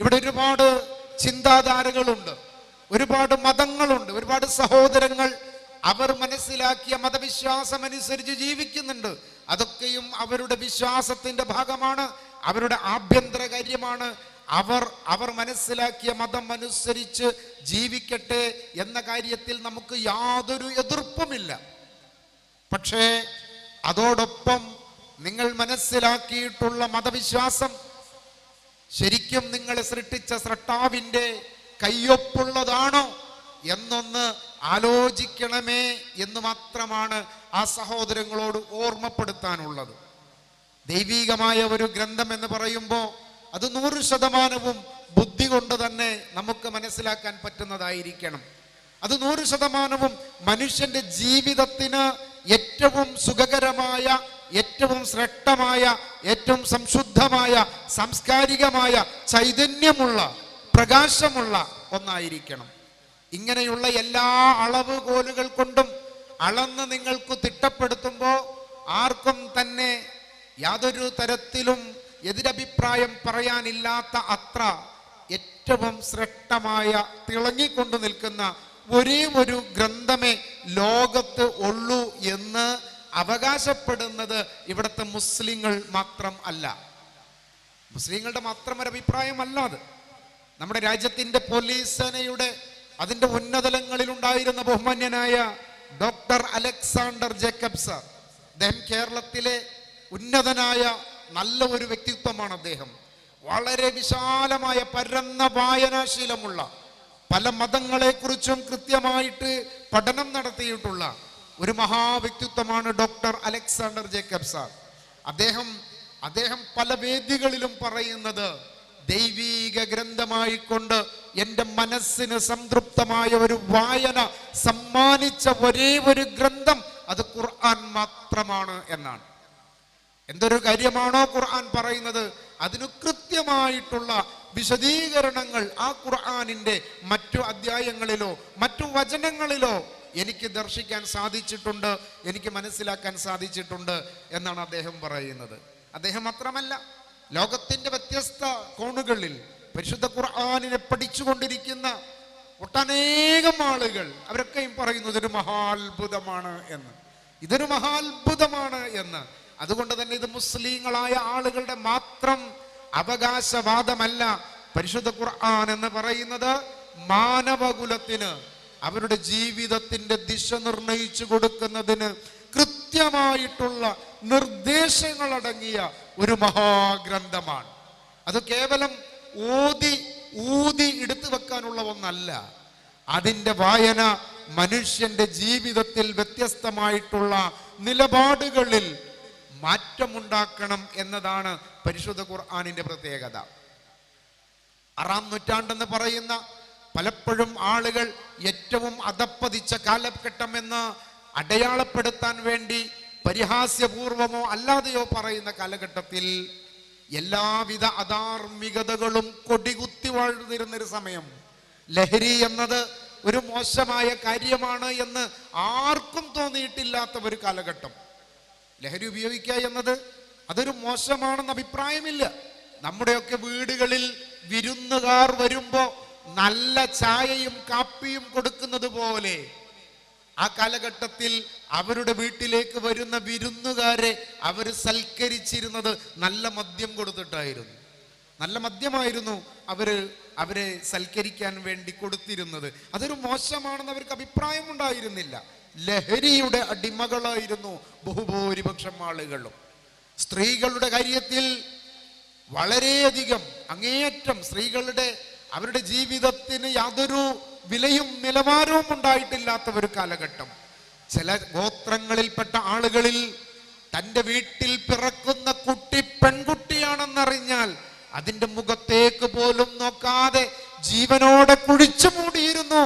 ഇവിടെ ഒരുപാട് ചിന്താധാരകളുണ്ട് ഒരുപാട് മതങ്ങളുണ്ട് ഒരുപാട് സഹോദരങ്ങൾ അവർ മനസ്സിലാക്കിയ മതവിശ്വാസം അനുസരിച്ച് ജീവിക്കുന്നുണ്ട്. അതൊക്കെയും അവരുടെ വിശ്വാസത്തിന്റെ ഭാഗമാണ് അവരുടെ ആഭ്യന്തര കാര്യമാണ്. അവർ അവർ മനസ്സിലാക്കിയ മതം അനുസരിച്ച് ജീവിക്കട്ടെ എന്ന കാര്യത്തിൽ നമുക്ക് യാതൊരു എതിർപ്പുമില്ല. പക്ഷേ അതോടൊപ്പം നിങ്ങൾ മനസ്സിലാക്കിയിട്ടുള്ള മതവിശ്വാസം ശരിക്കും നിങ്ങൾ സൃഷ്ടിച്ച സ്രട്ടാവിന്റെ കയ്യൊപ്പുള്ളതാണോ എന്നൊന്ന് ആലോചിക്കണമേ എന്ന് മാത്രമാണ് ആ സഹോദരങ്ങളോട് ഓർമ്മപ്പെടുത്താനുള്ളത്. ദൈവീകമായ ഒരു ഗ്രന്ഥം എന്ന് പറയുമ്പോൾ അത് നൂറ് ശതമാനവും ബുദ്ധി കൊണ്ട് തന്നെ നമുക്ക് മനസ്സിലാക്കാൻ പറ്റുന്നതായിരിക്കണം. അത് നൂറ് ശതമാനവും മനുഷ്യന്റെ ജീവിതത്തിന് ഏറ്റവും സുഖകരമായ ഏറ്റവും ശ്രേഷ്ഠമായ ഏറ്റവും സംശുദ്ധമായ സാംസ്കാരികമായ ചൈതന്യമുള്ള പ്രകാശമുള്ള ഒന്നായിരിക്കണം. ഇങ്ങനെയുള്ള എല്ലാ അളവുകോലുകൾ കൊണ്ടും അളന്ന് നിങ്ങൾക്ക് തിട്ടപ്പെടുത്തുമ്പോൾ ആർക്കും തന്നെ യാതൊരു തരത്തിലും എതിരഭിപ്രായം പറയാനില്ലാത്ത അത്ര ഏറ്റവും ശ്രേഷ്ഠമായ തിളങ്ങിക്കൊണ്ടു നിൽക്കുന്ന ഒരേ ഒരു ഗ്രന്ഥമേ ലോകത്ത് ഉള്ളൂ എന്ന് അവകാശപ്പെടുന്നത് ഇവിടുത്തെ മുസ്ലിങ്ങൾ മാത്രം അല്ല. മുസ്ലിങ്ങളുടെ മാത്രം ഒരു അഭിപ്രായമല്ല അത്. നമ്മുടെ രാജ്യത്തിന്റെ പോലീസ് സേനയുടെ അതിന്റെ ഉന്നതലങ്ങളിൽ ഉണ്ടായിരുന്ന ബഹുമാന്യനായ ഡോക്ടർ അലക്സാണ്ടർ ജേക്കബ് സർ അദ്ദേഹം കേരളത്തിലെ ഉന്നതനായ നല്ല ഒരു വ്യക്തിത്വമാണ് അദ്ദേഹം. വളരെ വിശാലമായ പരന്ന വായനാശീലമുള്ള പല മതങ്ങളെക്കുറിച്ചും കൃത്യമായിട്ട് പഠനം നടത്തിയിട്ടുള്ള ഒരു മഹാവ്യക്തിത്വമാണ് ഡോക്ടർ അലക്സാണ്ടർ ജേക്കബ് സാർ. അദ്ദേഹം അദ്ദേഹം പല വേദികളിലും പറയുന്നത് ദൈവീക ഗ്രന്ഥമായിക്കൊണ്ട് എന്റെ മനസ്സിന് സംതൃപ്തമായ ഒരു വായന സമ്മാനിച്ച ഒരേ ഒരു ഗ്രന്ഥം അത് ഖുർആൻ മാത്രമാണ് എന്നാണ്. എന്തൊരു കാര്യമാണോ ഖുർആൻ പറയുന്നത്? അതിന് കൃത്യമായിട്ടുള്ള വിശദീകരണങ്ങൾ ആ ഖുർആാനിന്റെ മറ്റു അധ്യായങ്ങളിലോ മറ്റു വചനങ്ങളിലോ എനിക്ക് ദർശിക്കാൻ സാധിച്ചിട്ടുണ്ട് എനിക്ക് മനസ്സിലാക്കാൻ സാധിച്ചിട്ടുണ്ട് എന്നാണ് അദ്ദേഹം പറയുന്നത്. അദ്ദേഹം മാത്രമല്ല ലോകത്തിന്റെ വ്യത്യസ്ത കോണുകളിൽ പരിശുദ്ധ ഖുർആാനിനെ പഠിച്ചുകൊണ്ടിരിക്കുന്ന ഒട്ടനേകം ആളുകൾ അവരൊക്കെയും പറയുന്നു ഇതൊരു മഹാത്ഭുതമാണ് എന്ന്. ഇതൊരു മഹാത്ഭുതമാണ് എന്ന്. അതുകൊണ്ട് തന്നെ ഇത് മുസ്ലിങ്ങളായ ആളുകളുടെ മാത്രം അവകാശവാദമല്ല. പരിശുദ്ധ ഖുർആൻ എന്ന് പറയുന്നത് മാനവകുലത്തിന് അവരുടെ ജീവിതത്തിന്റെ ദിശ നിർണയിച്ചു കൊടുക്കുന്നതിന് കൃത്യമായിട്ടുള്ള നിർദ്ദേശങ്ങൾ അടങ്ങിയ ഒരു മഹാഗ്രന്ഥമാണ്. അത് കേവലം ഊതി ഊതി എടുത്തു വെക്കാനുള്ള ഒന്നല്ല. അതിന്റെ വായന മനുഷ്യന്റെ ജീവിതത്തിൽ വ്യത്യസ്തമായിട്ടുള്ള നിലപാടുകളിൽ മാറ്റമുണ്ടാക്കണം എന്നതാണ് പരിശുദ്ധ ഖുർആാനിന്റെ പ്രത്യേകത. ആറാം നൂറ്റാണ്ടെന്ന് പറയുന്ന പലപ്പോഴും ആളുകൾ ഏറ്റവും അതപ്പതിച്ച കാലഘട്ടം എന്ന് അടയാളപ്പെടുത്താൻ വേണ്ടി പരിഹാസ്യപൂർവമോ അല്ലാതെയോ പറയുന്ന കാലഘട്ടത്തിൽ എല്ലാവിധ അധാർമികതകളും കൊടികുത്തി വാഴ്ന്നിരുന്നൊരു സമയം. ലഹരി എന്നത് ഒരു മോശമായ കാര്യമാണ് എന്ന് ആർക്കും തോന്നിയിട്ടില്ലാത്ത ഒരു കാലഘട്ടം. ലഹരി ഉപയോഗിക്കുക എന്നത് അതൊരു മോശമാണെന്ന് അഭിപ്രായമില്ല. നമ്മുടെയൊക്കെ വീടുകളിൽ വിരുന്നുകാർ വരുമ്പോ നല്ല ചായയും കാപ്പിയും കൊടുക്കുന്നത് പോലെ ആ കാലഘട്ടത്തിൽ അവരുടെ വീട്ടിലേക്ക് വരുന്ന വിരുന്നുകാരെ അവർ സൽക്കരിച്ചിരുന്നത് നല്ല മദ്യം കൊടുത്തിട്ടായിരുന്നു. നല്ല മദ്യമായിരുന്നു അവർ അവരെ സൽക്കരിക്കാൻ വേണ്ടി കൊടുത്തിരുന്നത്. അതൊരു മോശമാണെന്ന് അവർക്ക് അഭിപ്രായം ഉണ്ടായിരുന്നില്ല ലഹരിയുടെ അടിമകളായിരുന്നു ബഹുഭൂരിപക്ഷം ആളുകളും. സ്ത്രീകളുടെ കാര്യത്തിൽ വളരെയധികം അങ്ങേയറ്റം സ്ത്രീകളുടെ അവരുടെ ജീവിതത്തിന് യാതൊരു വിലയും നിലവാരവും ഉണ്ടായിട്ടില്ലാത്ത ഒരു കാലഘട്ടം. ചില ഗോത്രങ്ങളിൽപ്പെട്ട ആളുകളിൽ തന്റെ വീട്ടിൽ പിറക്കുന്ന കുട്ടി പെൺകുട്ടിയാണെന്നറിഞ്ഞാൽ അതിന്റെ മുഖത്തേക്ക് പോലും നോക്കാതെ ജീവനോടെ കുഴിച്ചു മൂടിയിരുന്നു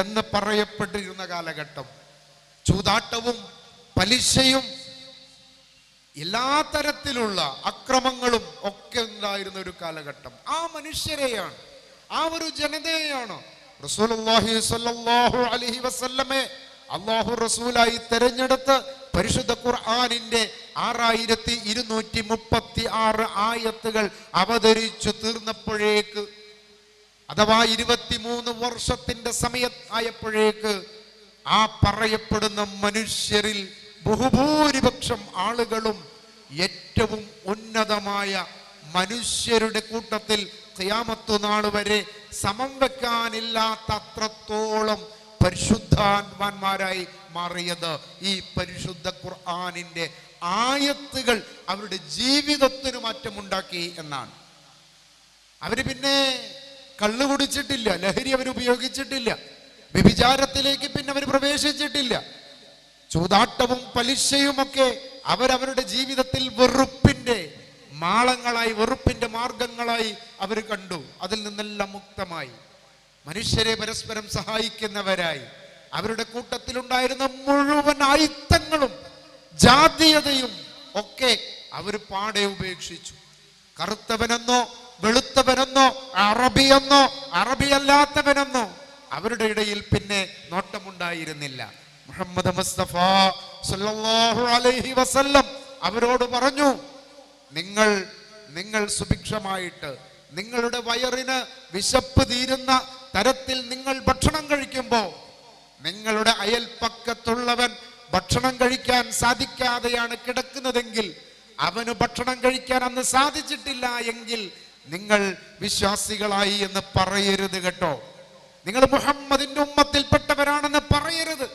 എന്ന് പറയപ്പെട്ടിരുന്ന കാലഘട്ടം. ചൂതാട്ടവും പലിശയും എല്ലാ തരത്തിലുള്ള അക്രമങ്ങളും ഒക്കെ ഉണ്ടായിരുന്ന ഒരു കാലഘട്ടം. ആ മനുഷ്യരെയാണ് ആ ഒരു ജനതയെയാണ് റസൂലുള്ളാഹി സ്വല്ലല്ലാഹു അലൈഹി അള്ളാഹു റസൂലായി തെരഞ്ഞെടുത്ത് പരിശുദ്ധ ഖുർആാനിന്റെ ആറായിരത്തി ഇരുന്നൂറ്റി മുപ്പത്തി ആറ് ആയത്തുകൾ അവതരിച്ചു തീർന്നപ്പോഴേക്ക് അഥവാ ഇരുപത്തിമൂന്ന് വർഷത്തിന്റെ സമയത്തായപ്പോഴേക്ക് ആ പറയപ്പെടുന്ന മനുഷ്യരിൽ ബഹുഭൂരിപക്ഷം ആളുകളും ഏറ്റവും ഉന്നതമായ മനുഷ്യരുടെ കൂട്ടത്തിൽ ക്യാമത്തു നാൾ വരെ സമം വെക്കാനില്ലാത്ത അത്രത്തോളം പരിശുദ്ധാത്മാന്മാരായി മാറിയത് ഈ പരിശുദ്ധ ഖുർആാനിന്റെ ആയത്തുകൾ അവരുടെ ജീവിതത്തിന് മാറ്റമുണ്ടാക്കി എന്നാണ്. അവർ പിന്നെ കള്ളു കുടിച്ചിട്ടില്ല ലഹരി അവർ ഉപയോഗിച്ചിട്ടില്ല. വ്യഭിചാരത്തിലേക്ക് പിന്നെ അവർ പ്രവേശിച്ചിട്ടില്ല. ചൂതാട്ടവും പലിശയുമൊക്കെ അവരവരുടെ ജീവിതത്തിൽ വെറുപ്പിന്റെ മാളങ്ങളായി വെറുപ്പിന്റെ മാർഗങ്ങളായി അവർ കണ്ടു. അതിൽ നിന്നെല്ലാം മുക്തമായി. മനുഷ്യരെ പരസ്പരം സഹായിക്കുന്നവരായി. അവരുടെ കൂട്ടത്തിലുണ്ടായിരുന്ന മുഴുവൻ ആയുത്തങ്ങളും ജാതീയതയും ഒക്കെ അവർ പാടെ ഉപേക്ഷിച്ചു. കറുത്തവനെന്നോ വെളുത്തവനെന്നോ അറബിയെന്നോ അറബിയല്ലാത്തവനെന്നോ അവരുടെ ഇടയിൽ പിന്നെ നോട്ടമുണ്ടായിരുന്നില്ല. മുഹമ്മദ് മുസ്തഫ സല്ലല്ലാഹു അലൈഹി വസല്ലം അവരോട് പറഞ്ഞു നിങ്ങൾ നിങ്ങൾ സുഭിക്ഷമായിട്ട് നിങ്ങളുടെ വയറിന് വിശപ്പ് തീരുന്ന തരത്തിൽ നിങ്ങൾ ഭക്ഷണം കഴിക്കുമ്പോൾ നിങ്ങളുടെ അയൽപ്പക്കത്തുള്ളവൻ ഭക്ഷണം കഴിക്കാൻ സാധിക്കാതെയാണ് കിടക്കുന്നതെങ്കിൽ അവന് ഭക്ഷണം കഴിക്കാൻ അന്ന് സാധിച്ചിട്ടില്ല എങ്കിൽ നിങ്ങൾ വിശ്വാസികളായി എന്ന് പറയരുത് കേട്ടോ. നിങ്ങൾ മുഹമ്മദിന്റെ ഉമ്മത്തിൽപ്പെട്ടവരാണെന്ന് പറയരുത്.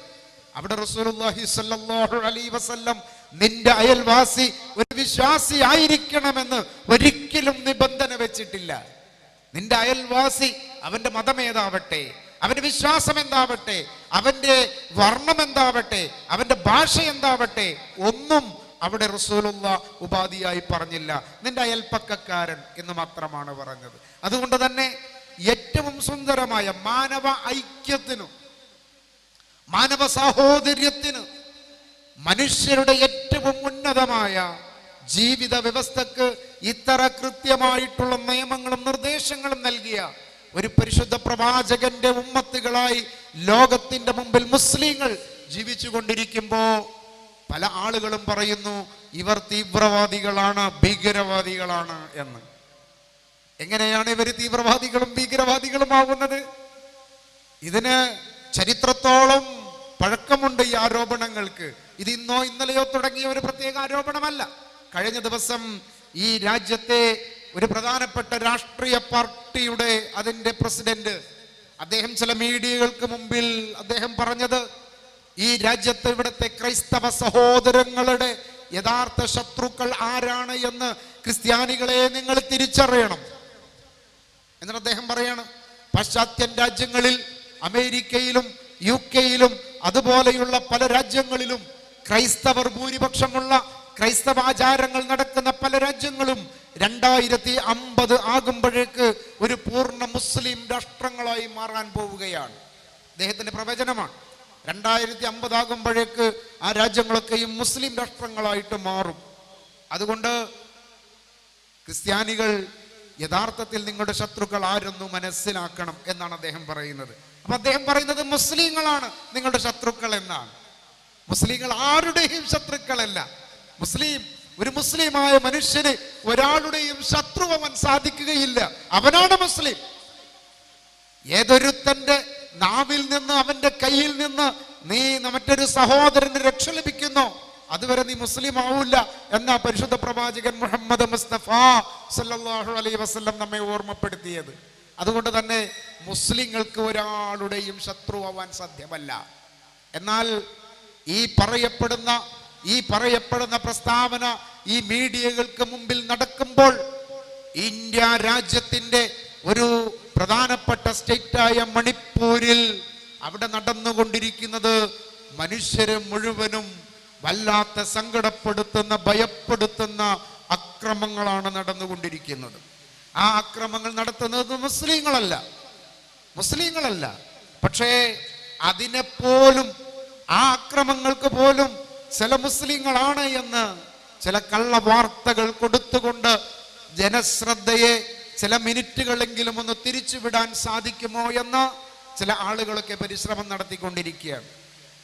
അവിടെ റസൂലുള്ളാഹി സല്ലല്ലാഹു അലൈഹി വസല്ലം നിന്റെ അയൽവാസി ഒരു വിശ്വാസി ആയിരിക്കണമെന്ന് ഒരിക്കലും നിബന്ധന വെച്ചിട്ടില്ല. നിന്റെ അയൽവാസി അവന്റെ മതം ഏതാവട്ടെ അവന്റെ വിശ്വാസം എന്താവട്ടെ അവന്റെ വർണം എന്താവട്ടെ അവന്റെ ഭാഷ എന്താവട്ടെ ഒന്നും അവിടെ റസൂലുള്ള ഉപാധിയായി പറഞ്ഞില്ല. നിന്റെ അയൽപ്പക്കക്കാരൻ എന്ന് മാത്രമാണ് പറഞ്ഞത്. അതുകൊണ്ട് തന്നെ ഏറ്റവും സുന്ദരമായ മാനവ ഐക്യത്തിനും മാനവ സാഹോദര്യത്തിന് മനുഷ്യരുടെ ഏറ്റവും ഉന്നതമായ ജീവിത വ്യവസ്ഥക്ക് ഇത്ര കൃത്യമായിട്ടുള്ള നിയമങ്ങളും നിർദ്ദേശങ്ങളും നൽകിയ ഒരു പരിശുദ്ധ പ്രവാചകന്റെ ഉമ്മത്തുകളായി ലോകത്തിന്റെ മുമ്പിൽ മുസ്ലിങ്ങൾ ജീവിച്ചു കൊണ്ടിരിക്കുമ്പോ പല ആളുകളും പറയുന്നു ഇവർ തീവ്രവാദികളാണ് ഭീകരവാദികളാണ് എന്ന്. എങ്ങനെയാണ് ഇവർ തീവ്രവാദികളും ഭീകരവാദികളും ആവുന്നത് ഇതിന് ചരിത്രത്തോളം പഴക്കമുണ്ട് ഈ ആരോപണങ്ങൾക്ക്. ഇത് ഇന്നോ ഇന്നലെയോ തുടങ്ങിയ ഒരു പ്രത്യേക ആരോപണമല്ല. കഴിഞ്ഞ ദിവസം ഈ രാജ്യത്തെ ഒരു പ്രധാനപ്പെട്ട രാഷ്ട്രീയ പാർട്ടിയുടെ അതിന്റെ പ്രസിഡന്റ് അദ്ദേഹം ചില മീഡിയകൾക്ക് മുമ്പിൽ അദ്ദേഹം പറഞ്ഞത് ഈ രാജ്യത്ത് ഇവിടുത്തെ ക്രൈസ്തവ സഹോദരങ്ങളുടെ യഥാർത്ഥ ശത്രുക്കൾ ആരാണ് എന്ന് ക്രിസ്ത്യാനികളെ നിങ്ങൾ തിരിച്ചറിയണം. എന്നിട്ട് അദ്ദേഹം പറയാണ് പാശ്ചാത്യൻ രാജ്യങ്ങളിൽ അമേരിക്കയിലും യു കെയിലും അതുപോലെയുള്ള പല രാജ്യങ്ങളിലും ക്രൈസ്തവർ ഭൂരിപക്ഷമുള്ള ക്രൈസ്തവ ആചാരങ്ങൾ നടക്കുന്ന പല രാജ്യങ്ങളും രണ്ടായിരത്തി അമ്പത് ആകുമ്പോഴേക്ക് ഒരു പൂർണ മുസ്ലിം രാഷ്ട്രങ്ങളായി മാറാൻ പോവുകയാണ്. അദ്ദേഹത്തിന്റെ പ്രവചനമാണ്. രണ്ടായിരത്തി അമ്പത് ആകുമ്പോഴേക്ക് ആ രാജ്യങ്ങളൊക്കെയും മുസ്ലിം രാഷ്ട്രങ്ങളായിട്ട് മാറും. അതുകൊണ്ട് ക്രിസ്ത്യാനികൾ യഥാർത്ഥത്തിൽ നിങ്ങളുടെ ശത്രുക്കൾ ആരൊന്നു മനസ്സിലാക്കണം എന്നാണ് അദ്ദേഹം പറയുന്നത്. അപ്പൊ അദ്ദേഹം പറയുന്നത് മുസ്ലിങ്ങളാണ് നിങ്ങളുടെ ശത്രുക്കൾ എന്നാണ്. മുസ്ലിങ്ങൾ ആരുടെയും ശത്രുക്കളല്ല. മുസ്ലിം ഒരു മുസ്ലിമായ മനുഷ്യന് ഒരാളുടെയും ശത്രുവൻ സാധിക്കുകയില്ല. അവനാണ് മുസ്ലിം. ഏതൊരുത്തന്റെ നാവിൽ നിന്ന് അവന്റെ കയ്യിൽ നിന്ന് നീ മറ്റൊരു സഹോദരന് രക്ഷ ലഭിക്കുന്നോ? അതുവരെ നീ മുസ്ലിം ആവൂല എന്ന പരിശുദ്ധ പ്രവാചകൻ മുഹമ്മദ് മുസ്തഫ സല്ലാഹു അലൈ വസ്ലം നമ്മെ ഓർമ്മപ്പെടുത്തിയത്. അതുകൊണ്ട് തന്നെ മുസ്ലിങ്ങൾക്ക് ഒരാളുടെയും ശത്രുവാൻ സാധ്യമല്ല. എന്നാൽ ഈ പറയപ്പെടുന്ന ഈ പറയപ്പെടുന്ന പ്രസ്താവന ഈ മീഡിയകൾക്ക് മുമ്പിൽ നടക്കുമ്പോൾ ഇന്ത്യ രാജ്യത്തിന്റെ ഒരു പ്രധാനപ്പെട്ട സ്റ്റേറ്റായ മണിപ്പൂരിൽ അവിടെ നടന്നുകൊണ്ടിരിക്കുന്നത് മനുഷ്യരെ മുഴുവനും വല്ലാത്ത സങ്കടപ്പെടുത്തുന്ന ഭയപ്പെടുത്തുന്ന അക്രമങ്ങളാണ് നടന്നുകൊണ്ടിരിക്കുന്നത്. ആ അക്രമങ്ങൾ നടത്തുന്നത് മുസ്ലിങ്ങളല്ല. മുസ്ലിങ്ങളല്ല. പക്ഷേ അതിനെപ്പോലും ആ അക്രമങ്ങൾക്ക് പോലും ചില മുസ്ലിങ്ങളാണ് എന്ന് ചില കള്ള വാർത്തകൾ കൊടുത്തുകൊണ്ട് ജനശ്രദ്ധയെ ചില മിനിറ്റുകളെങ്കിലും ഒന്ന് തിരിച്ചുവിടാൻ സാധിക്കുമോ എന്ന് ചില ആളുകളൊക്കെ പരിശ്രമം നടത്തിക്കൊണ്ടിരിക്കുകയാണ്.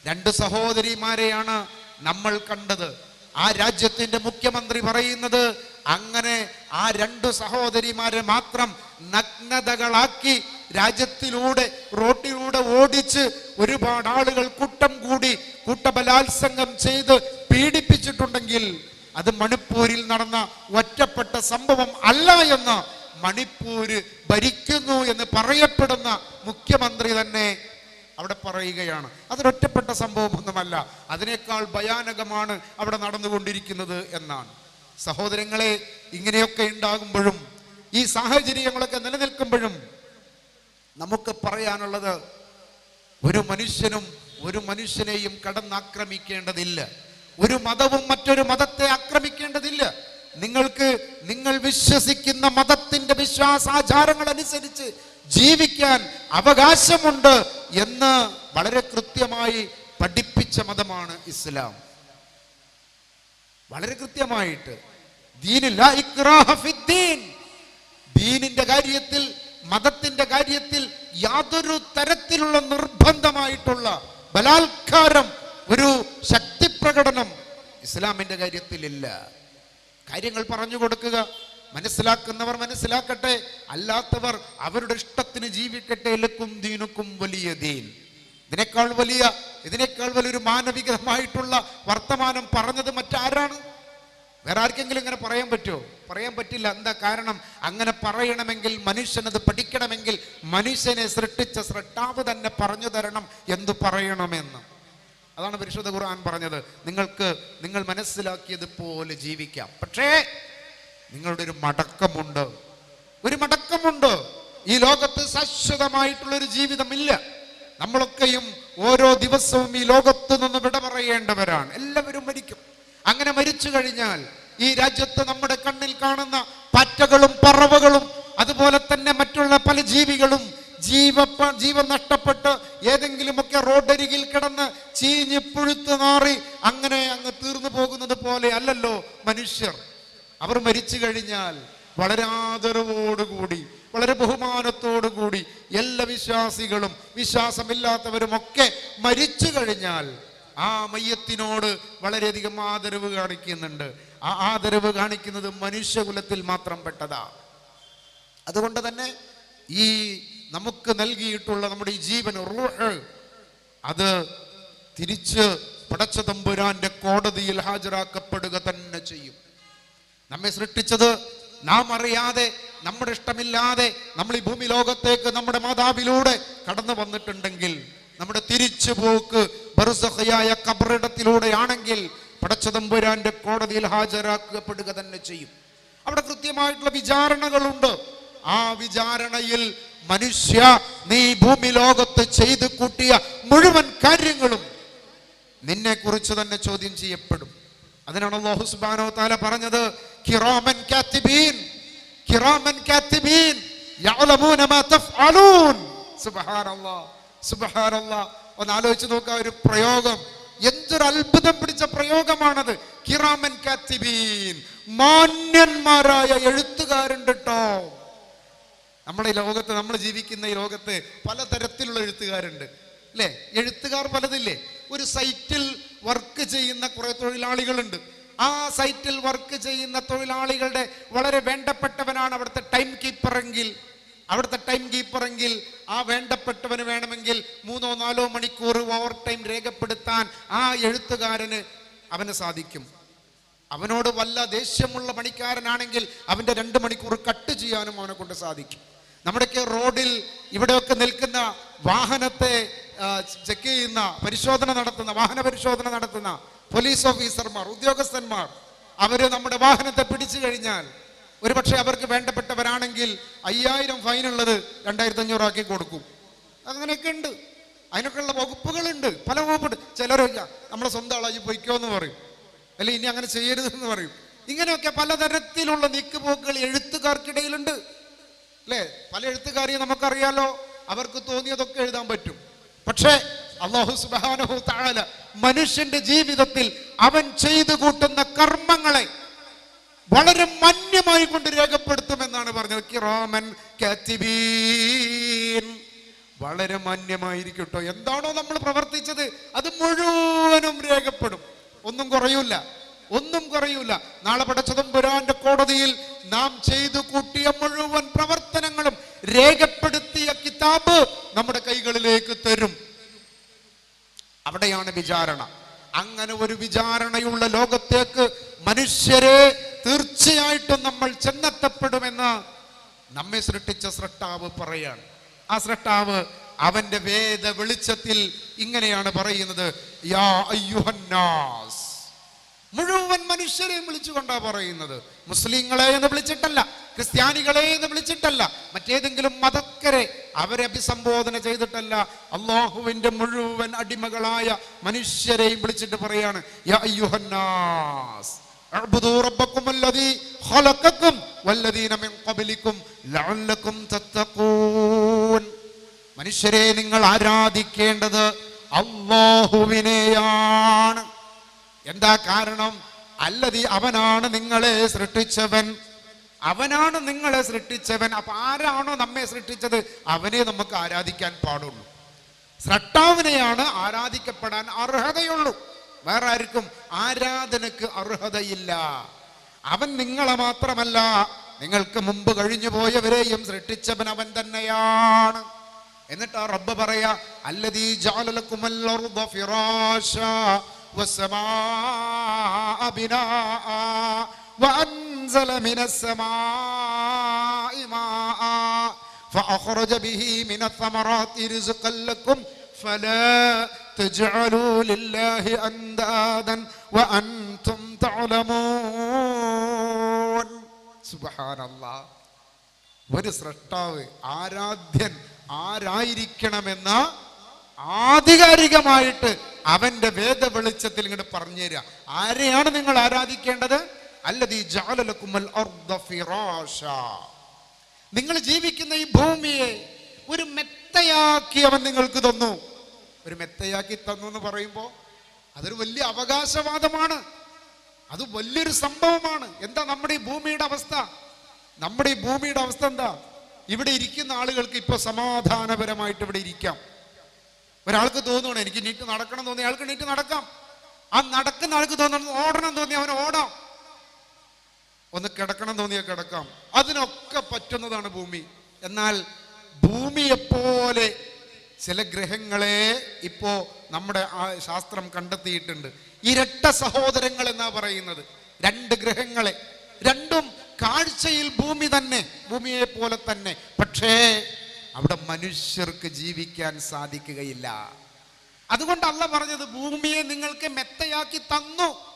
രണ്ട് സഹോദരിമാരെയാണ് നമ്മൾ കണ്ടത്. ആ രാജ്യത്തിന്റെ മുഖ്യമന്ത്രി പറയുന്നത് അങ്ങനെ ആ രണ്ടു സഹോദരിമാരെ മാത്രം നഗ്നതകളാക്കി രാജ്യത്തിലൂടെ റോട്ടിലൂടെ ഓടിച്ച് ഒരുപാട് ആളുകൾ കൂട്ടം കൂടി കൂട്ടബലാത്സംഗം ചെയ്ത് പീഡിപ്പിച്ചിട്ടുണ്ടെങ്കിൽ അത് മണിപ്പൂരിൽ നടന്ന ഒറ്റപ്പെട്ട സംഭവം അല്ല എന്ന് മണിപ്പൂര് ഭരിക്കുന്നു എന്ന് പറയപ്പെടുന്ന മുഖ്യമന്ത്രി തന്നെ അവിടെ പറയുകയാണ്. അതൊരൊറ്റപ്പെട്ട സംഭവമൊന്നുമല്ല. അതിനേക്കാൾ ഭയാനകമാണ് അവിടെ നടന്നുകൊണ്ടിരിക്കുന്നത് എന്നാണ്. സഹോദരങ്ങളെ ഇങ്ങനെയൊക്കെ ഉണ്ടാകുമ്പോഴും ഈ സാഹചര്യങ്ങളൊക്കെ നിലനിൽക്കുമ്പോഴും നമുക്ക് പറയാനുള്ളത് ഒരു മനുഷ്യനും ഒരു മനുഷ്യനെയും കടന്നാക്രമിക്കേണ്ടതില്ല. ഒരു മതവും മറ്റൊരു മതത്തെ ആക്രമിക്കേണ്ടതില്ല. നിങ്ങൾക്ക് നിങ്ങൾ വിശ്വസിക്കുന്ന മതത്തിന്റെ വിശ്വാസാചാരങ്ങൾ അനുസരിച്ച് ജീവിക്കാൻ അവകാശമുണ്ട് എന്ന് വളരെ കൃത്യമായി പഠിപ്പിച്ച മതമാണ് ഇസ്ലാം. വളരെ കൃത്യമായിട്ട്. ദീനിന്റെ കാര്യത്തിൽ മതത്തിന്റെ കാര്യത്തിൽ യാതൊരു തരത്തിലുള്ള നിർബന്ധമായിട്ടുള്ള ബലാത്കാരം ഒരു ശക്തിപ്രകടനം ഇസ്ലാമിന്റെ കാര്യത്തിലില്ല. കാര്യങ്ങൾ പറഞ്ഞു കൊടുക്കുക. മനസ്സിലാക്കുന്നവർ മനസ്സിലാക്കട്ടെ. അല്ലാത്തവർ അവരുടെ ഇഷ്ടത്തിന് ജീവിക്കട്ടെ. ലക്കും ദീനുക്കും വലിയ ദീൻ. ഇതിനേക്കാൾ വലിയ ഇതിനേക്കാൾ വലിയൊരു മാനവികമായിട്ടുള്ള വർത്തമാനം പറഞ്ഞത് മറ്റാരാണ്? വേറെ ആർക്കെങ്കിലും ഇങ്ങനെ പറയാൻ പറ്റുമോ? പറയാൻ പറ്റില്ല. എന്താ കാരണം? അങ്ങനെ പറയണമെങ്കിൽ മനുഷ്യനത് പഠിക്കണമെങ്കിൽ മനുഷ്യനെ സൃഷ്ടിച്ച സൃഷ്ടാവ് തന്നെ പറഞ്ഞു തരണം എന്തു പറയണമെന്ന്. അതാണ് പരിശുദ്ധ ഖുർആൻ പറഞ്ഞത്. നിങ്ങൾക്ക് നിങ്ങൾ മനസ്സിലാക്കിയത് പോലെ ജീവിക്കാം. പക്ഷേ നിങ്ങളുടെ ഒരു മടക്കമുണ്ട്. ഒരു മടക്കമുണ്ട്. ഈ ലോകത്ത് ശാശ്വതമായിട്ടുള്ളൊരു ജീവിതമില്ല. നമ്മളൊക്കെയും ഓരോ ദിവസവും ഈ ലോകത്ത് നിന്ന് വിട പറയേണ്ടവരാണ്. എല്ലാവരും മരിക്കും. അങ്ങനെ മരിച്ചു കഴിഞ്ഞാൽ ഈ രാജ്യത്ത് നമ്മുടെ കണ്ണിൽ കാണുന്ന പാറ്റകളും പറവകളും അതുപോലെ തന്നെ മറ്റുള്ള പല ജീവികളും ജീവ ജീവൻ നഷ്ടപ്പെട്ട് ഏതെങ്കിലുമൊക്കെ റോഡരികിൽ കിടന്ന് ചീഞ്ഞ് പുഴുത്ത് നാറി അങ്ങനെ അങ്ങ് തീർന്നു പോകുന്നത് പോലെ അല്ലല്ലോ മനുഷ്യർ. അവർ മരിച്ചു കഴിഞ്ഞാൽ വളരെ ആദരവോടുകൂടി വളരെ ബഹുമാനത്തോടുകൂടി എല്ലാ വിശ്വാസികളും വിശ്വാസമില്ലാത്തവരുമൊക്കെ മരിച്ചു കഴിഞ്ഞാൽ ആ മയ്യത്തിനോട് വളരെയധികം ആദരവ് കാണിക്കുന്നുണ്ട്. ആ ആദരവ് കാണിക്കുന്നത് മനുഷ്യകുലത്തിൽ മാത്രം പെട്ടതാ. അതുകൊണ്ട് തന്നെ ഈ നമുക്ക് നൽകിയിട്ടുള്ള നമ്മുടെ ഈ ജീവൻ റൂഹ് അത് തിരിച്ച് പടച്ച തമ്പുരാന്റെ കോടതിയിൽ ഹാജരാക്കപ്പെടുക തന്നെ ചെയ്യും. നമ്മെ സൃഷ്ടിച്ചത് നാം അറിയാതെ നമ്മുടെ ഇഷ്ടമില്ലാതെ നമ്മൾ ഈ ഭൂമി ലോകത്തേക്ക് നമ്മുടെ മാതാവിലൂടെ കടന്നു വന്നിട്ടുണ്ടെങ്കിൽ നമ്മുടെ തിരിച്ചുപോക്ക് ബറുസഹയായ കബറിടത്തിലൂടെയാണെങ്കിൽ പടച്ചതമ്പുരാന്റെ കോടതിയിൽ ഹാജരാക്കപ്പെടുക തന്നെ ചെയ്യും. അവിടെ കൃത്യമായിട്ടുള്ള വിചാരണകളുണ്ട്. ആ വിചാരണയിൽ മനുഷ്യ നീ ഭൂമി ലോകത്ത് ചെയ്തു കൂട്ടിയ മുഴുവൻ കാര്യങ്ങളും നിന്നെ കുറിച്ച് തന്നെ ചോദ്യം ചെയ്യപ്പെടും. അതിനാണ് അള്ളാഹു സുബാനോ താല പറഞ്ഞത് കിറാമൻ കാത്തിബീൻ കിറാമൻ കാത്തിബീൻ യഅലമൂന മാ തഫ്അലൂൻ. സുബ്ഹാനല്ലാഹ് സുബ്ഹാനല്ലാഹ് ഒന്ന് ആലോചിച്ച് നോക്കുക ഒരു പ്രയോഗം എന്തൊരു അത്ഭുതം പിടിച്ച പ്രയോഗമാണത്. കിറാമൻ കാത്തിബീൻ മാന്യന്മാരായ എഴുത്തുകാരുണ്ട് കേട്ടോ നമ്മുടെ ഈ ലോകത്ത് നമ്മൾ ജീവിക്കുന്ന ഈ ലോകത്ത് പലതരത്തിലുള്ള എഴുത്തുകാരുണ്ട്. അല്ലേ എഴുത്തുകാർ പലതില്ലേ? ഒരു സൈറ്റിൽ വർക്ക് ചെയ്യുന്ന കുറെ തൊഴിലാളികളുണ്ട്. ആ സൈറ്റിൽ വർക്ക് ചെയ്യുന്ന തൊഴിലാളികളുടെ വളരെ വേണ്ടപ്പെട്ടവനാണ് അവിടുത്തെ ടൈം കീപ്പറെങ്കിൽ അവിടുത്തെ ടൈം കീപ്പറെങ്കിൽ ആ വേണ്ടപ്പെട്ടവന് വേണമെങ്കിൽ മൂന്നോ നാലോ മണിക്കൂർ ഓവർ ടൈം രേഖപ്പെടുത്താൻ ആ എഴുത്തുകാരന് അവന് സാധിക്കും. അവനോട് വല്ല ദേഷ്യമുള്ള പണിക്കാരനാണെങ്കിൽ അവന്റെ രണ്ട് മണിക്കൂർ കട്ട് ചെയ്യാനും അവനെ കൊണ്ട് സാധിക്കും. നമ്മുടെയൊക്കെ റോഡിൽ ഇവിടെയൊക്കെ നിൽക്കുന്ന വാഹനത്തെ ചെക്ക് ചെയ്യുന്ന പരിശോധന നടത്തുന്ന വാഹന പരിശോധന നടത്തുന്ന പോലീസ് ഓഫീസർമാർ ഉദ്യോഗസ്ഥന്മാർ അവർ നമ്മുടെ വാഹനത്തെ പിടിച്ചു കഴിഞ്ഞാൽ ഒരുപക്ഷെ അവർക്ക് വേണ്ടപ്പെട്ടവരാണെങ്കിൽ അയ്യായിരം ഫൈൻ ഉള്ളത് രണ്ടായിരത്തി അഞ്ഞൂറാക്കി കൊടുക്കും. അങ്ങനെയൊക്കെ ഉണ്ട്. അതിനൊക്കെയുള്ള വകുപ്പുകളുണ്ട്. പല വകുപ്പുണ്ട്. ചിലരൊക്കെ നമ്മളെ സ്വന്തം ആളായി പൊയ്ക്കോ എന്ന് പറയും. അല്ലെ ഇനി അങ്ങനെ ചെയ്യരുതെന്ന് പറയും. ഇങ്ങനെയൊക്കെ പലതരത്തിലുള്ള നീക്കുപോക്കുകൾ എഴുത്തുകാർക്കിടയിലുണ്ട്. അല്ലേ? പല എഴുത്തുകാരെയും നമുക്കറിയാലോ അവർക്ക് തോന്നിയതൊക്കെ എഴുതാൻ പറ്റും. പക്ഷേ അള്ളാഹു സുബാനഹു താഴല മനുഷ്യന്റെ ജീവിതത്തിൽ അവൻ ചെയ്തു കൂട്ടുന്ന കർമ്മങ്ങളെ വളരെ മാന്യമായി കൊണ്ട് രേഖപ്പെടുത്തുമെന്നാണ് പറഞ്ഞത്. കിറാമൻ വളരെ മന്യമായിരിക്കട്ടോ. കേട്ടോ എന്താണോ നമ്മൾ പ്രവർത്തിച്ചത്? അത് മുഴുവനും രേഖപ്പെടും. ഒന്നും കുറയൂല. ഒന്നും കുറയൂല. നാളെ പടച്ചതും പുരാന്റെ കോടതിയിൽ നാം ചെയ്തു കൂട്ടിയ മുഴുവൻ പ്രവർത്തനങ്ങളും രേഖപ്പെടുത്തിയ കിതാബ് നമ്മുടെ കൈകളിലേക്ക് തരും. അവിടെയാണ് വിചാരണ. അങ്ങനെ ഒരു വിചാരണയുള്ള ലോകത്തേക്ക് മനുഷ്യരെ തീർച്ചയായിട്ടും നമ്മൾ ചെന്നെത്തപ്പെടുമെന്ന് നമ്മെ സൃഷ്ടിച്ച സൃഷ്ടാവ് പറയാണ്. ആ സൃഷ്ടാവ് അവന്റെ വേദ വെളിച്ചത്തിൽ ഇങ്ങനെയാണ് പറയുന്നത്. യാ അയ്യുഹന്നാസ്. മുഴുവൻ മനുഷ്യരെയും വിളിച്ചുകൊണ്ടാണ് പറയുന്നത്. മുസ്ലിങ്ങളെ എന്ന് വിളിച്ചിട്ടല്ല. ക്രിസ്ത്യാനികളെ എന്ന് വിളിച്ചിട്ടല്ല മറ്റേതെങ്കിലും മതക്കരെ അവരെ അഭിസംബോധന ചെയ്തിട്ടല്ല. അള്ളാഹുവിന്റെ മുഴുവൻ അടിമകളായ മനുഷ്യരെയും വിളിച്ചിട്ട് പറയാണ് മനുഷ്യരെ നിങ്ങൾ ആരാധിക്കേണ്ടത് അള്ളാഹുവിനെയാണ്. എന്താ കാരണം? അല്ലതി അവനാണ് നിങ്ങളെ സൃഷ്ടിച്ചവൻ. അവനാണ് നിങ്ങളെ സൃഷ്ടിച്ചവൻ. അപ്പൊ ആരാണോ നമ്മെ സൃഷ്ടിച്ചത്? അവനെ നമുക്ക് ആരാധിക്കാൻ പാടുള്ളൂ. സൃഷ്ടാവിനെയാണ് ആരാധിക്കപ്പെടാൻ അർഹതയുള്ളൂ. വേറെ ആർക്കും ആരാധനക്ക് അർഹതയില്ല. അവൻ നിങ്ങളെ മാത്രമല്ല. നിങ്ങൾക്ക് മുമ്പ് കഴിഞ്ഞു പോയവരെയും സൃഷ്ടിച്ചവൻ അവൻ തന്നെയാണ്. എന്നിട്ട് ആ റബ്ബ് പറയാ അല്ലതീ ഫിറാശാ വഅൻസല മിനസ് സമാഇ മാഅ فأخرج به من الثمرات رزقا لكم فلا تجعلوا لله أندادا وأنتم تعلمون سبحان الله ഒരു സൃഷ്ടാവ് ആരാധ്യൻ ആരായിരിക്കണമെന്ന ആധികാരികമായിട്ട് അവന്റെ വേദ വെളിച്ചത്തിൽ ഇങ്ങോട്ട് പറഞ്ഞുതരിക ആരെയാണ് നിങ്ങൾ ആരാധിക്കേണ്ടത് നിങ്ങൾ ജീവിക്കുന്ന ഈ ഭൂമിയെ ഒരു മെത്തയാക്കി അവൻ നിങ്ങൾക്ക് തന്നു. ഒരു മെത്തയാക്കി തന്നു എന്ന് പറയുമ്പോൾ അതൊരു വലിയ അവകാശവാദമാണ്. അത് വലിയൊരു സംഭവമാണ്. എന്താ നമ്മുടെ ഈ ഭൂമിയുടെ അവസ്ഥ? നമ്മുടെ ഈ ഭൂമിയുടെ അവസ്ഥ എന്താ? ഇവിടെ ഇരിക്കുന്ന ആളുകൾക്ക് ഇപ്പൊ സമാധാനപരമായിട്ട് ഇവിടെ ഇരിക്കാം. ഒരാൾക്ക് തോന്നുകയാണ് എനിക്ക് നീറ്റ് നടക്കണം തോന്നി അയാൾക്ക് നീറ്റ് നടക്കാം. ആ നടക്കുന്ന ആൾക്ക് തോന്നണം ഓടണം തോന്നി അവൻ ഓടാം. ഒന്ന് കിടക്കണം തോന്നിയാൽ കിടക്കാം. അതിനൊക്കെ പറ്റുന്നതാണ് ഭൂമി. എന്നാൽ ഭൂമിയെപ്പോലെ ചില ഗ്രഹങ്ങളെ ഇപ്പോ നമ്മുടെ ശാസ്ത്രം കണ്ടെത്തിയിട്ടുണ്ട്. ഇരട്ട സഹോദരങ്ങൾ എന്നാ പറയുന്നത്. രണ്ട് ഗ്രഹങ്ങളെ. രണ്ടും കാഴ്ചയിൽ ഭൂമി തന്നെ ഭൂമിയെ പോലെ തന്നെ. പക്ഷേ അവിടെ മനുഷ്യർക്ക് ജീവിക്കാൻ സാധിക്കുകയില്ല. അതുകൊണ്ട് പറഞ്ഞത് ഭൂമിയെ നിങ്ങൾക്ക് മെത്തയാക്കി തന്നു.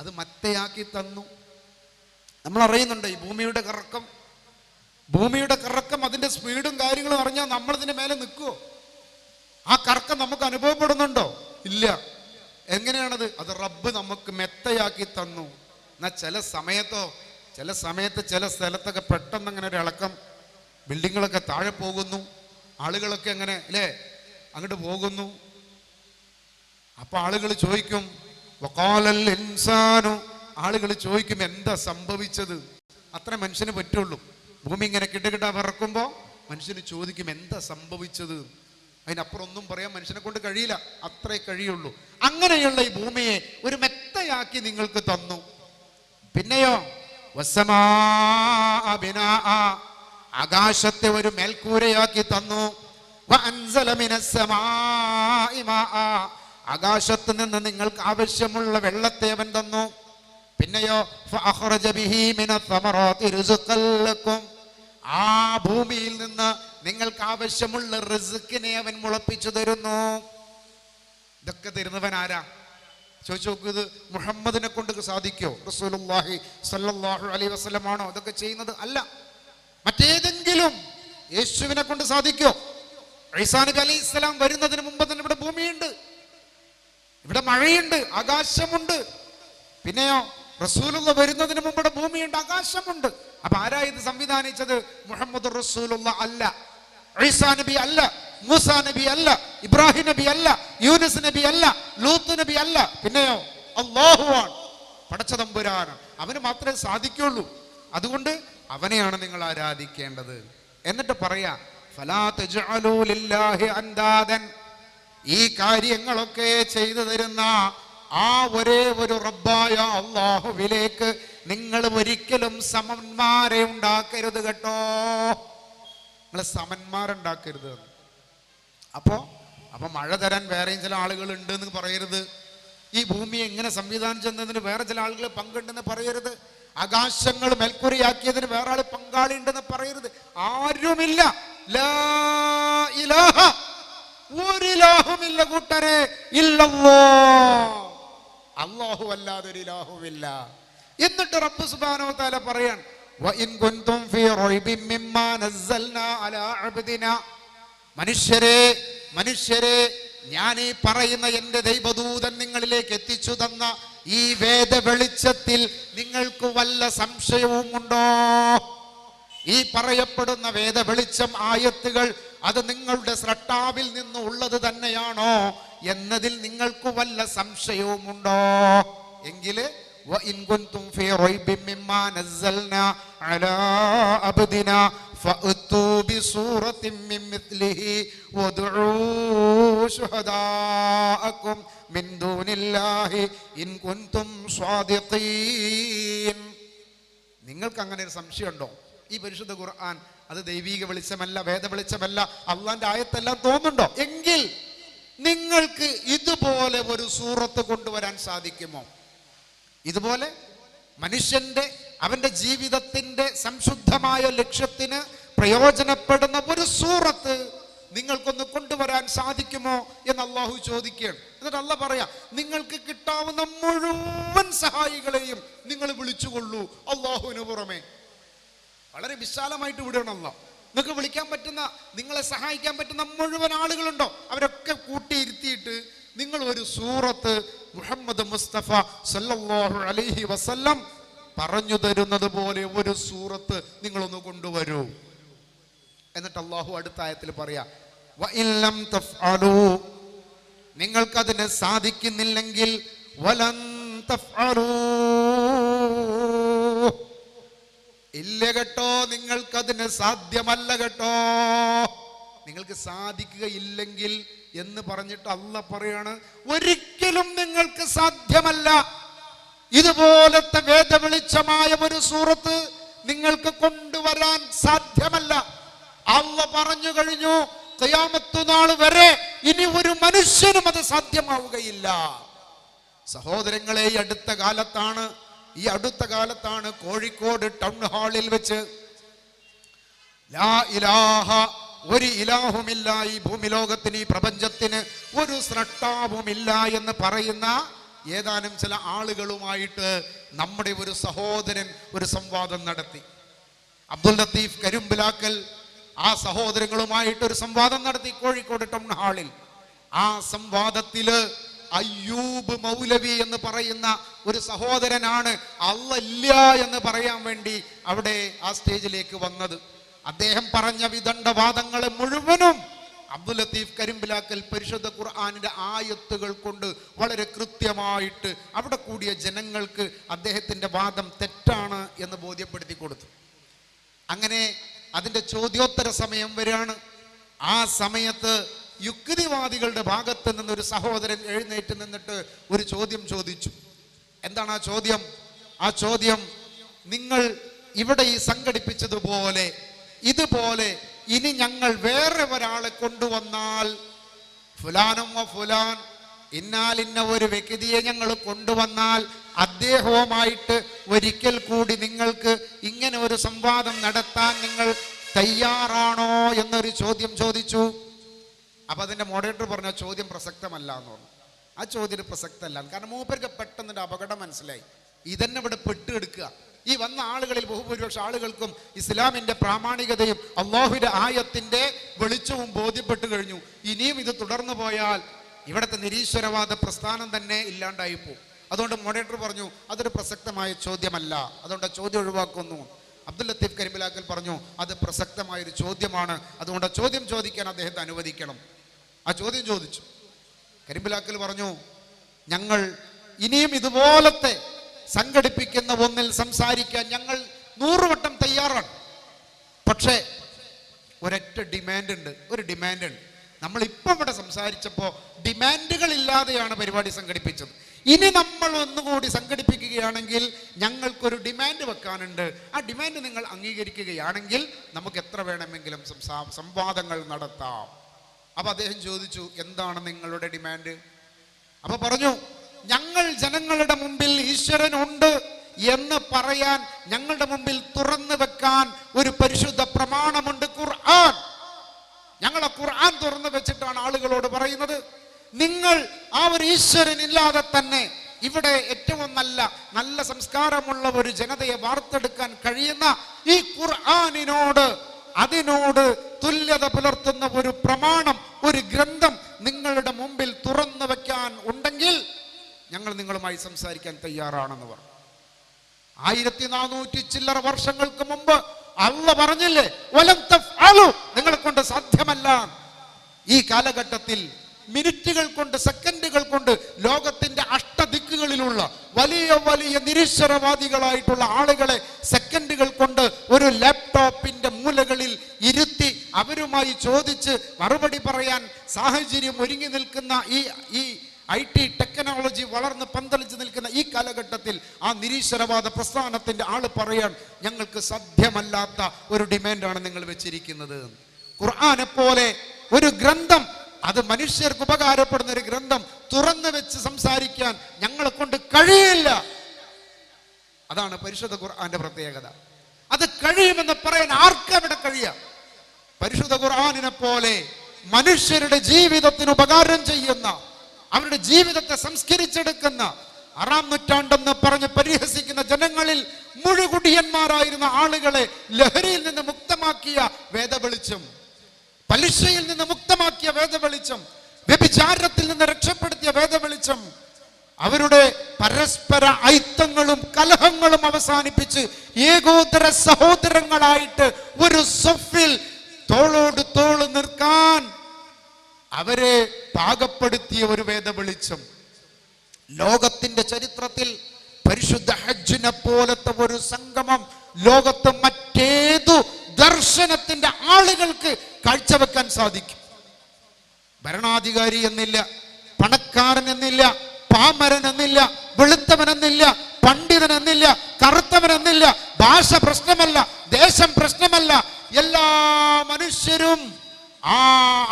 അത് മത്തയാക്കി തന്നു. നമ്മൾ അറിയുന്നുണ്ട് ഈ ഭൂമിയുടെ കറക്കം. ഭൂമിയുടെ കറക്കം അതിന്റെ സ്പീഡും കാര്യങ്ങളും അറിഞ്ഞാൽ നമ്മൾ ഇതിന്റെ മേലെ നിൽക്കുമോ ആ കറക്കം നമുക്ക് അനുഭവപ്പെടുന്നുണ്ടോ? ഇല്ല. എങ്ങനെയാണത്? അത് റബ്ബ് നമുക്ക് മെത്തയാക്കി തന്നു. എന്നാ ചില സമയത്തോ ചില സമയത്ത് ചില സ്ഥലത്തൊക്കെ പെട്ടെന്ന് അങ്ങനെ ഒരു ഇളക്കം ബിൽഡിങ്ങുകളൊക്കെ താഴെ പോകുന്നു. ആളുകളൊക്കെ എങ്ങനെ അല്ലേ? അങ്ങോട്ട് പോകുന്നു. അപ്പൊ ആളുകൾ ചോദിക്കും ആളുകൾ ചോദിക്കും എന്താ സംഭവിച്ചത്? അത്ര മനുഷ്യന് പറ്റുള്ളൂ. ഭൂമി ഇങ്ങനെ കിട്ടുകിട്ട പറക്കുമ്പോൾ മനുഷ്യന് ചോദിക്കും എന്താ സംഭവിച്ചത്? അതിനപ്പുറം ഒന്നും പറയാൻ മനുഷ്യനെ കൊണ്ട് കഴിയില്ല. അത്രേ കഴിയുള്ളൂ. അങ്ങനെയുള്ള ഈ ഭൂമിയെ ഒരു മെത്തയാക്കി നിങ്ങൾക്ക് തന്നു. പിന്നെയോ. ആകാശത്തെ ഒരു മേൽക്കൂരയാക്കി തന്നു. ആകാശത്ത് നിന്ന് നിങ്ങൾക്ക് ആവശ്യമുള്ള വെള്ളത്തെ അവൻ തന്നു. പിന്നെയോ. ആ ഭൂമിയിൽ നിന്ന് നിങ്ങൾക്ക് ആവശ്യമുള്ള റിസുക്കിനെ അവൻ മുളപ്പിച്ചു തരുന്നു. ഇതൊക്കെ തരുന്നവൻ ആരാ? ചോദിച്ചു നോക്കൂ ഇത് മുഹമ്മദിനെ കൊണ്ട് സാധിക്കോ? റസൂലുള്ളാഹി സല്ലല്ലാഹു അലൈഹി വസല്ലം ആണോ? ഇതൊക്കെ ചെയ്യുന്നത് അല്ല. മറ്റേതെങ്കിലും യേശുവിനെ കൊണ്ട് സാധിക്കോ? ഈസാ നബി അലൈഹി ഇസ്ലാം വരുന്നതിന് മുമ്പ് തന്നെ ഇവിടെ ഭൂമിയുണ്ട്. ഇവിടെ മഴയുണ്ട് ആകാശമുണ്ട്. പിന്നെയോ റസൂലുള്ള വരുന്നതിന് മുമ്പ് ഭൂമിയുണ്ട് ആകാശമുണ്ട്. അപ്പൊ ആരാ ഇത് സംവിധാനിച്ചത്? മുഹമ്മദ് റസൂലുള്ള അല്ല. ഐസാ നബി അല്ല മൂസാ നബി അല്ല ഇബ്രാഹിം നബി അല്ല യൂനസ് നബി അല്ല ലൂത്ത് നബി അല്ല. പിന്നെയോ അള്ളാഹുവാണ് പടച്ചതമ്പുരാനാണ് അവന് മാത്രമേ സാധിക്കുള്ളൂ. അതുകൊണ്ട് അവനെയാണ് നിങ്ങൾ ആരാധിക്കേണ്ടത്. എന്നിട്ട് പറയാ ഫലാ തജ്അലൂ ലില്ലാഹി അൻദാദൻ ഈ കാര്യങ്ങളൊക്കെ ചെയ്തു തരുന്ന ആ ഒരേ ഒരു റബ്ബായ അള്ളാഹുവിലേക്ക് നിങ്ങൾ ഒരിക്കലും സമന്മാരെ ഉണ്ടാക്കരുത് കേട്ടോ. നിങ്ങൾ സമന്മാരുണ്ടാക്കരുത്. എന്ന്. അപ്പോ മഴ തരാൻ വേറെയും ചില ആളുകൾ ഉണ്ട് എന്ന് പറയരുത്. ഈ ഭൂമി എങ്ങനെ സംവിധാനം ചെയ്യുന്നതിന് വേറെ ചില ആളുകൾ പങ്കുണ്ടെന്ന് പറയരുത്. ആകാശങ്ങൾ മേൽക്കുറിയാക്കിയതിന് വേറെ ആൾ പങ്കാളി ഉണ്ടെന്ന് പറയരുത്. ആരുമില്ല. ലാ ഇലാഹ. ഒരു ഇലാഹുമില്ല കൂട്ടരെ ഇല്ലല്ലോ. അള്ളാഹു അല്ലാതെ ഒരു ഇലാഹുമില്ല എന്നിട്ട് റബ്ബ് സുബ്ഹാനഹു വ തആല പറയാൻ മനുഷ്യരെ മനുഷ്യരെ ഞാൻ ഈ പറയുന്ന എന്റെ ദൈവദൂതൻ നിങ്ങളിലേക്ക് എത്തിച്ചു തന്ന ഈ വേദ വെളിച്ചത്തിൽ നിങ്ങൾക്ക് വല്ല സംശയവും ഉണ്ടോ ഈ പറയപ്പെടുന്ന വേദ വെളിച്ചം ആയത്തുകൾ അത് നിങ്ങളുടെ സ്രട്ടാവിൽ നിന്ന് ഉള്ളത് തന്നെയാണോ എന്നതിൽ നിങ്ങൾക്ക് വല്ല സംശയവുമുണ്ടോ എങ്കില് وإن كنتم في ريب مما نزلنا على عبدنا فأتوا بسورة من مثله وادعوا شهداءكم من دون الله إن كنتم صادقين നിങ്ങൾക്ക് അങ്ങനെ ഒരു സംശയമുണ്ടോ ഈ പരിശുദ്ധ ഖുർആൻ അത് ദൈവീക വെളിച്ചമല്ല വേദ വെളിച്ചമല്ല അള്ളാന്റെ ആയത്തെല്ലാം തോന്നുന്നുണ്ടോ? എങ്കിൽ നിങ്ങൾക്ക് ഇതുപോലെ ഒരു സൂറത്ത് കൊണ്ടുവരാൻ സാധിക്കുമോ? ഇതുപോലെ മനുഷ്യന്റെ അവന്റെ ജീവിതത്തിന്റെ സംശുദ്ധമായ ലക്ഷ്യത്തിന് പ്രയോജനപ്പെടുന്ന ഒരു സൂറത്ത് നിങ്ങൾക്കൊന്ന് കൊണ്ടുവരാൻ സാധിക്കുമോ എന്ന് അള്ളാഹു ചോദിക്കുകയാണ്. എന്നിട്ട് അല്ല പറയാ നിങ്ങൾക്ക് കിട്ടാവുന്ന മുഴുവൻ സഹായികളെയും നിങ്ങൾ വിളിച്ചുകൊള്ളൂ അള്ളാഹുവിന് പുറമെ. വളരെ വിശാലമായിട്ട് അള്ളാഹ് നിങ്ങൾക്ക് വിളിക്കാൻ പറ്റുന്ന നിങ്ങളെ സഹായിക്കാൻ പറ്റുന്ന മുഴുവൻ ആളുകളുണ്ടോ? അവരൊക്കെ കൂട്ടിയിരുത്തിയിട്ട് നിങ്ങൾ ഒരു സൂറത്ത് മുഹമ്മദ് മുസ്തഫ സല്ലാഹു അലൈഹി വസല്ലം പറഞ്ഞു തരുന്നത് പോലെ ഒരു സൂറത്ത് നിങ്ങളൊന്ന് കൊണ്ടുവരൂ. എന്നിട്ട് അള്ളാഹു അടുത്ത ആയത്തിൽ പറയാ നിങ്ങൾക്കതിന് സാധിക്കുന്നില്ലെങ്കിൽ തഫ്അലൂ. ഇല്ല കേട്ടോ നിങ്ങൾക്കതിന് സാധ്യമല്ല കേട്ടോ. നിങ്ങൾക്ക് സാധിക്കുകയില്ലെങ്കിൽ എന്ന് പറഞ്ഞിട്ട് അല്ല പറയാണ് ഒരിക്കലും നിങ്ങൾക്ക് സാധ്യമല്ല. ഇതുപോലത്തെ വേദവെളിച്ചമായ ഒരു സൂറത്ത് നിങ്ങൾക്ക് കൊണ്ടുവരാൻ സാധ്യമല്ല. അല്ല പറഞ്ഞു കഴിഞ്ഞു കയാമത്തു നാൾ വരെ ഇനി ഒരു മനുഷ്യനും അത് സാധ്യമാവുകയില്ല. സഹോദരങ്ങളെ അടുത്ത കാലത്താണ് ഈ അടുത്ത കാലത്താണ് കോഴിക്കോട് ടൗൺ ഹാളിൽ വെച്ച് ലാ ഇലാഹ ഒരു ഇലാഹുമില്ല ഈ ഭൂമി ലോകത്തിന് ഈ പ്രപഞ്ചത്തിന് ഒരു സ്രട്ടാവുമില്ല എന്ന് പറയുന്ന ഏതാനും ചില ആളുകളുമായിട്ട് നമ്മുടെ ഒരു സഹോദരൻ ഒരു സംവാദം നടത്തി. അബ്ദുൽ ലത്തീഫ് കരുമ്പിലാക്കൽ ആ സഹോദരങ്ങളുമായിട്ട് ഒരു സംവാദം നടത്തി കോഴിക്കോട് ടൗൺ ഹാളിൽ. ആ സംവാദത്തിൽ അയ്യൂബ് മൗലവി എന്ന് പറയുന്ന ഒരു സഹോദരനാണ് അല്ലല്ല എന്ന് പറയാൻ വേണ്ടി അവിടെ ആ സ്റ്റേജിലേക്ക് വന്നത്. അദ്ദേഹം പറഞ്ഞ വിദണ്ഡവാദങ്ങളെ മുഴുവനും അബ്ദുൽ ലത്തീഫ് കരിമ്പിലാക്കൽ പരിശുദ്ധ ഖുർആാനിന്റെ ആയത്തുകൾ കൊണ്ട് വളരെ കൃത്യമായിട്ട് അവിടെ കൂടിയ ജനങ്ങൾക്ക് അദ്ദേഹത്തിന്റെ വാദം തെറ്റാണ് എന്ന് ബോധ്യപ്പെടുത്തി കൊടുത്തു. അങ്ങനെ അതിന്റെ ചോദ്യോത്തര സമയം വരികയാണ് ആ സമയത്ത് യുക്തിവാദികളുടെ ഭാഗത്ത് നിന്ന് ഒരു സഹോദരൻ എഴുന്നേറ്റ് നിന്നിട്ട് ഒരു ചോദ്യം ചോദിച്ചു. എന്താണ് ആ ചോദ്യം? ആ ചോദ്യം നിങ്ങൾ ഇവിടെ ഈ സംഘടിപ്പിച്ചതുപോലെ ഇതുപോലെ ഇനി ഞങ്ങൾ വേറെ ഒരാളെ കൊണ്ടുവന്നാൽ ഫുലാനും ഫുലാൻ ഇന്നാൽ ഇന്ന ഒരു വ്യക്തിയെ ഞങ്ങൾ കൊണ്ടുവന്നാൽ അദ്ദേഹവുമായിട്ട് ഒരിക്കൽ കൂടി നിങ്ങൾക്ക് ഇങ്ങനെ ഒരു സംവാദം നടത്താൻ നിങ്ങൾ തയ്യാറാണോ? എന്നൊരു ചോദ്യം ചോദിച്ചു. അപ്പൊ അതിന്റെ മോഡറേറ്റർ പറഞ്ഞ ചോദ്യം പ്രസക്തമല്ല എന്ന് പറഞ്ഞു. ആ ചോദ്യം പ്രസക്തമല്ല. കാരണം മൂപ്പർക്ക് പെട്ടെന്ന് അപകടം മനസ്സിലായി. ഇതന്നെ ഇവിടെ പെട്ടെടുക്കുക. ഈ വന്ന ആളുകളിൽ ബഹുഭൂരിപക്ഷ ആളുകൾക്കും ഇസ്ലാമിന്റെ പ്രാമാണികതയും അള്ളാഹുവിന്റെ ആയത്തിന്റെ വെളിച്ചവും ബോധ്യപ്പെട്ടു കഴിഞ്ഞു. ഇനിയും ഇത് തുടർന്നു പോയാൽ ഇവിടുത്തെ നിരീശ്വരവാദ പ്രസ്ഥാനം തന്നെ ഇല്ലാണ്ടായി പോകും. അതുകൊണ്ട് മോഡറേറ്റർ പറഞ്ഞു അതൊരു പ്രസക്തമായ ചോദ്യമല്ല. അതുകൊണ്ട് ചോദ്യം ഒഴിവാക്കുന്നു. അബ്ദുൽ ലത്തീഫ് കരിമിലാക്കൽ പറഞ്ഞു അത് പ്രസക്തമായ ഒരു ചോദ്യമാണ്. അതുകൊണ്ട് ചോദ്യം ചോദിക്കാൻ അദ്ദേഹത്തെ അനുവദിക്കണം. ആ ചോദ്യം ചോദിച്ചു. കരിമ്പിലാക്കൽ പറഞ്ഞു ഞങ്ങൾ ഇനിയും ഇതുപോലത്തെ സംഘടിപ്പിക്കുന്ന ഒന്നിൽ സംസാരിക്കാൻ ഞങ്ങൾ നൂറുവട്ടം തയ്യാറാണ്. പക്ഷേ ഒരൊറ്റ ഡിമാൻഡ് ഉണ്ട് ഒരു ഡിമാൻഡ് ഉണ്ട്. നമ്മൾ ഇപ്പം ഇവിടെ സംസാരിച്ചപ്പോൾ ഡിമാൻഡുകൾ ഇല്ലാതെയാണ് പരിപാടി സംഘടിപ്പിച്ചത്. ഇനി നമ്മൾ ഒന്നുകൂടി സംഘടിപ്പിക്കുകയാണെങ്കിൽ ഞങ്ങൾക്കൊരു ഡിമാൻഡ് വെക്കാനുണ്ട്. ആ ഡിമാൻഡ് നിങ്ങൾ അംഗീകരിക്കുകയാണെങ്കിൽ നമുക്ക് എത്ര വേണമെങ്കിലും സംവാദങ്ങൾ നടത്താം. അപ്പൊ അദ്ദേഹം ചോദിച്ചു എന്താണ് നിങ്ങളുടെ ഡിമാൻഡ് അപ്പൊ പറഞ്ഞു ഞങ്ങൾ ജനങ്ങളുടെ മുമ്പിൽ ഈശ്വരനുണ്ട് എന്ന് പറയാൻ ഞങ്ങളുടെ മുമ്പിൽ തുറന്നു വെക്കാൻ ഒരു പരിശുദ്ധ പ്രമാണമുണ്ട് ഖുർആൻ. ഞങ്ങളെ ഖുർആൻ തുറന്നു വെച്ചിട്ടാണ് ആളുകളോട് പറയുന്നത്. നിങ്ങൾ ആ ഒരു ഈശ്വരൻ ഇല്ലാതെ തന്നെ ഇവിടെ ഏറ്റവും നല്ല നല്ല സംസ്കാരമുള്ള ഒരു ജനതയെ വാർത്തെടുക്കാൻ കഴിയുന്ന ഈ ഖുർആനിനോട് അതിനോട് തുല്യത പുലർത്തുന്ന ഒരു പ്രമാണം ഒരു ഗ്രന്ഥം നിങ്ങളുടെ മുമ്പിൽ തുറന്നു വെക്കാൻ ഉണ്ടെങ്കിൽ ഞങ്ങൾ നിങ്ങളുമായി സംസാരിക്കാൻ തയ്യാറാണെന്ന് പറഞ്ഞു. ആയിരത്തി നാനൂറ്റി ചില്ലറ വർഷങ്ങൾക്ക് മുമ്പ് അള്ള പറഞ്ഞില്ലേ നിങ്ങളെ കൊണ്ട് സാധ്യമല്ല. ഈ കാലഘട്ടത്തിൽ മിനിറ്റുകൾ കൊണ്ട് സെക്കൻഡുകൾ കൊണ്ട് ലോകത്തിന്റെ അഷ്ടദിക്കുകളിലുള്ള വലിയ വലിയ നിരീശ്വരവാദികളായിട്ടുള്ള ആളുകളെ സെക്കൻഡുകൾ കൊണ്ട് ഒരു ലാപ്ടോപ്പിന്റെ മൂലകളിൽ ഇരുത്തി അവരുമായി ചോദിച്ച് മറുപടി പറയാൻ സാഹചര്യം ഒരുങ്ങി നിൽക്കുന്ന ഈ ഈ ഐ ടി ടെക്നോളജി വളർന്ന് പന്തലിച്ച് നിൽക്കുന്ന ഈ കാലഘട്ടത്തിൽ ആ നിരീശ്വരവാദ പ്രസ്ഥാനത്തിന്റെ ആൾ പറയാൻ ഞങ്ങൾക്ക് സാധ്യമല്ലാത്ത ഒരു ഡിമാൻഡാണ് നിങ്ങൾ വെച്ചിരിക്കുന്നത്. ഖുർആാനെ പോലെ ഒരു ഗ്രന്ഥം അത് മനുഷ്യർക്ക് ഉപകാരപ്പെടുന്ന ഒരു ഗ്രന്ഥം തുറന്നു വെച്ച് സംസാരിക്കാൻ ഞങ്ങളെ കൊണ്ട് കഴിയില്ല. അതാണ് പരിശുദ്ധ ഖുർആന്റെ പ്രത്യേകത. അത് കഴിയുമെന്ന് പറയാൻ ആർക്കവിടെ കഴിയാം പരിശുദ്ധ ഖുർആാനിനെ പോലെ മനുഷ്യരുടെ ജീവിതത്തിന് ഉപകാരം ചെയ്യുന്ന അവരുടെ ജീവിതത്തെ സംസ്കരിച്ചെടുക്കുന്ന ആറാം നൂറ്റാണ്ടെന്ന് പറഞ്ഞ് പരിഹസിക്കുന്ന ജനങ്ങളിൽ മുഴുകുടിയന്മാരായിരുന്ന ആളുകളെ ലഹരിയിൽ നിന്ന് മുക്തമാക്കിയ വേദവെളിച്ചം പലിശയിൽ നിന്ന് മുക്തമാക്കിയ വേദവെളിച്ചം വ്യഭിചാരത്തിൽ നിന്ന് രക്ഷപ്പെടുത്തിയ വേദവെളിച്ചം അവരുടെ പരസ്പര ഐത്തങ്ങളും കലഹങ്ങളും അവസാനിപ്പിച്ച് ഏകോദര സഹോദരങ്ങളായിട്ട് ഒരു സൊഫിൽ തോളോട് തോൾ നിൽക്കാൻ അവരെ പാകപ്പെടുത്തിയ ഒരു വേദവെളിച്ചം. ലോകത്തിന്റെ ചരിത്രത്തിൽ പരിശുദ്ധ ഹജ്ജിനെ പോലത്തെ ഒരു സംഗമം ലോകത്ത് മറ്റേതു ദർശനത്തിന്റെ ആളുകൾക്ക് കാഴ്ചവെക്കാൻ സാധിക്കും. ഭരണാധികാരി എന്നില്ല പണക്കാരൻ എന്നില്ല പാമരൻ എന്നില്ല വെളുത്തവൻ എന്നില്ല പണ്ഡിതൻ എന്നില്ല കറുത്തവൻ എന്നില്ല ഭാഷ പ്രശ്നമല്ല ദേശം പ്രശ്നമല്ല എല്ലാ മനുഷ്യരും ആ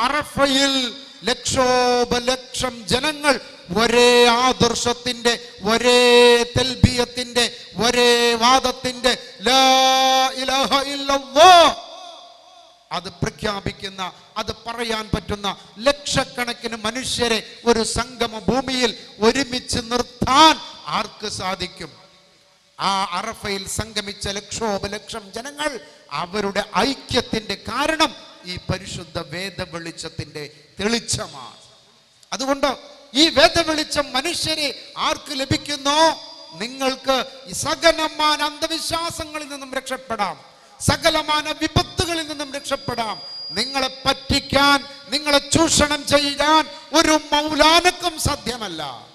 അറഫയിൽ ലക്ഷോപലക്ഷം ജനങ്ങൾ ഒരേ ആദർശത്തിന്റെ ഒരേ തെൽബിയത്തിന്റെ ഒരേ വാദത്തിന്റെ അത് പ്രഖ്യാപിക്കുന്ന അത് പറയാൻ പറ്റുന്ന ലക്ഷക്കണക്കിന് മനുഷ്യരെ ഒരു സംഗമ ഭൂമിയിൽ ഒരുമിച്ച് നിർത്താൻ ആർക്ക് സാധിക്കും? ആ അറഫയിൽ സംഗമിച്ച ലക്ഷോപലക്ഷം ജനങ്ങൾ അവരുടെ ഐക്യത്തിന്റെ കാരണം ഈ പരിശുദ്ധ വേദ വെളിച്ചത്തിന്റെ തെളിച്ചമാണ്. അതുകൊണ്ട് ഈ വേദ വെളിച്ചം മനുഷ്യരെ ആർക്ക് ലഭിക്കുന്നു? നിങ്ങൾക്ക് സകലമാന അന്ധവിശ്വാസങ്ങളിൽ നിന്നും രക്ഷപ്പെടാം. സകലമാന വിപത്തുകളിൽ നിന്നും രക്ഷപ്പെടാം. നിങ്ങളെ പറ്റിക്കാൻ നിങ്ങളെ ചൂഷണം ചെയ്യാൻ ഒരു മൗലാനക്കും സാധ്യമല്ല.